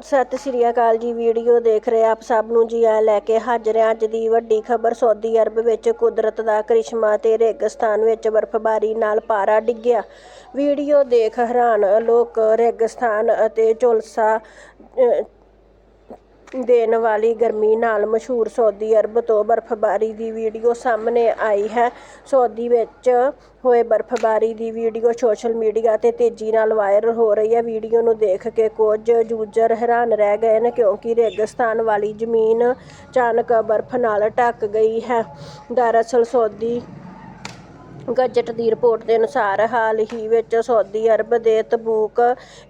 ਸਤਿ ਸ਼੍ਰੀ ਅਕਾਲ ਜੀ, ਵੀਡੀਓ ਦੇਖ ਰਹੇ ਆਪ ਸਭ ਨੂੰ ਜੀ ਆ ਲੈ ਕੇ ਹਾਜ਼ਰ ਹਾਂ ਅੱਜ ਦੀ ਵੱਡੀ ਖਬਰ। ਸਾਊਦੀ ਅਰਬ ਵਿੱਚ ਕੁਦਰਤ ਦਾ ਕਰਿਸ਼ਮਾ ਤੇ ਰੇਗਿਸਤਾਨ ਵਿੱਚ ਬਰਫ਼ਬਾਰੀ ਨਾਲ ਪਾਰਾ ਡਿੱਗਿਆ। ਵੀਡੀਓ ਦੇਖ ਹੈਰਾਨ ਲੋਕ ਰੇਗਿਸਤਾਨ ਅਤੇ ਝੋਲਸਾ ਦੇਣ ਵਾਲੀ ਗਰਮੀ ਨਾਲ ਮਸ਼ਹੂਰ ਸਾਊਦੀ ਅਰਬ ਤੋਂ ਬਰਫ਼ਬਾਰੀ ਦੀ ਵੀਡੀਓ ਸਾਹਮਣੇ ਆਈ ਹੈ। ਸਊਦੀ ਵਿੱਚ ਹੋਏ ਬਰਫ਼ਬਾਰੀ ਦੀ ਵੀਡੀਓ ਸੋਸ਼ਲ ਮੀਡੀਆ ਤੇ ਤੇਜ਼ੀ ਨਾਲ ਵਾਇਰਲ ਹੋ ਰਹੀ ਹੈ। ਵੀਡੀਓ ਨੂੰ ਦੇਖ ਕੇ ਕੁਝ ਯੂਜ਼ਰ ਹੈਰਾਨ ਰਹਿ ਗਏ ਨੇ ਕਿਉਂਕਿ ਰੇਗਿਸਤਾਨ ਵਾਲੀ ਜ਼ਮੀਨ ਅਚਾਨਕ ਬਰਫ਼ ਨਾਲ ਢੱਕ ਗਈ ਹੈ। ਦਰਅਸਲ ਸਊਦੀ ਗਜਟ ਦੀ ਰਿਪੋਰਟ ਦੇ ਅਨੁਸਾਰ ਹਾਲ ਹੀ ਵਿੱਚ ਸਾਊਦੀ ਅਰਬ ਦੇ ਤਬੂਕ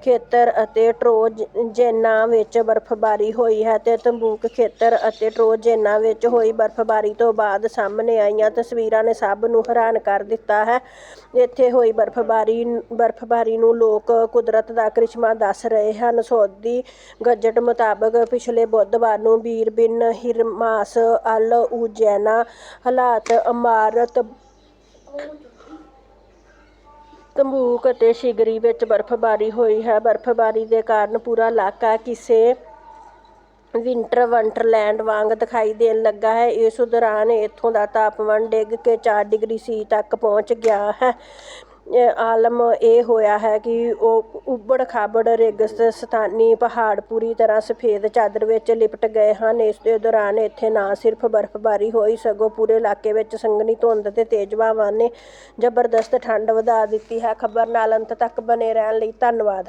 ਖੇਤਰ ਅਤੇ ਟਰੋਜੇਨਾ ਵਿੱਚ ਬਰਫ਼ਬਾਰੀ ਹੋਈ ਹੈ ਤੇ ਤਬੂਕ ਖੇਤਰ ਅਤੇ ਟਰੋਜੇਨਾ ਵਿੱਚ ਹੋਈ ਬਰਫ਼ਬਾਰੀ ਤੋਂ ਬਾਅਦ ਸਾਹਮਣੇ ਆਈਆਂ ਤਸਵੀਰਾਂ ਨੇ ਸਭ ਨੂੰ ਹੈਰਾਨ ਕਰ ਦਿੱਤਾ ਹੈ। ਇੱਥੇ ਹੋਈ ਬਰਫ਼ਬਾਰੀ ਬਰਫ਼ਬਾਰੀ ਨੂੰ ਲੋਕ ਕੁਦਰਤ ਦਾ ਕਰਿਸ਼ਮਾ ਦੱਸ ਰਹੇ ਹਨ। ਸਾਊਦੀ ਗਜਟ ਮੁਤਾਬਕ ਪਿਛਲੇ ਬੁੱਧਵਾਰ ਨੂੰ ਬੀਰ ਬਿਨ ਹਿਰਮਾਸ ਅਲ ਉਜੈਨਾ ਹਾਲਾਤ ਇਮਾਰਤ ਤੰਬੂਕ ਅਤੇ ਸ਼ਿਗਰੀ ਵਿੱਚ ਬਰਫ਼ਬਾਰੀ ਹੋਈ ਹੈ। ਬਰਫ਼ਬਾਰੀ ਦੇ ਕਾਰਨ ਪੂਰਾ ਇਲਾਕਾ ਕਿਸੇ ਵਿੰਟਰ ਵੰਡਰਲੈਂਡ ਵਾਂਗ ਦਿਖਾਈ ਦੇਣ ਲੱਗਾ ਹੈ। ਇਸ ਦੌਰਾਨ ਇੱਥੋਂ ਦਾ ਤਾਪਮਾਨ ਡਿੱਗ ਕੇ 4 ਡਿਗਰੀ ਸੀ ਤੱਕ ਪਹੁੰਚ ਗਿਆ ਹੈ। ਆਲਮ ਇਹ ਹੋਇਆ ਹੈ ਕਿ ਉਹ ਉਬੜ ਖਾਬੜ ਰੇਗਿਸਤਾਨੀ ਪਹਾੜ ਪੂਰੀ ਤਰ੍ਹਾਂ ਸਫੇਦ ਚਾਦਰ ਵਿੱਚ ਲਿਪਟ ਗਏ ਹਨ। ਇਸ ਦੇ ਦੌਰਾਨ ਇੱਥੇ ਨਾ ਸਿਰਫ ਬਰਫ਼ਬਾਰੀ ਹੋਈ, ਸਗੋਂ ਪੂਰੇ ਇਲਾਕੇ ਵਿੱਚ ਸੰਘਣੀ ਧੁੰਦ ਤੇ ਤੇਜ਼ ਹਵਾਵਾਂ ਨੇ ਜ਼ਬਰਦਸਤ ਠੰਡ ਵਧਾ ਦਿੱਤੀ ਹੈ। ਖਬਰ ਨਾਲ ਅੰਤ ਤੱਕ ਬਨੇ ਰਹਿਣ ਲਈ ਧੰਨਵਾਦ।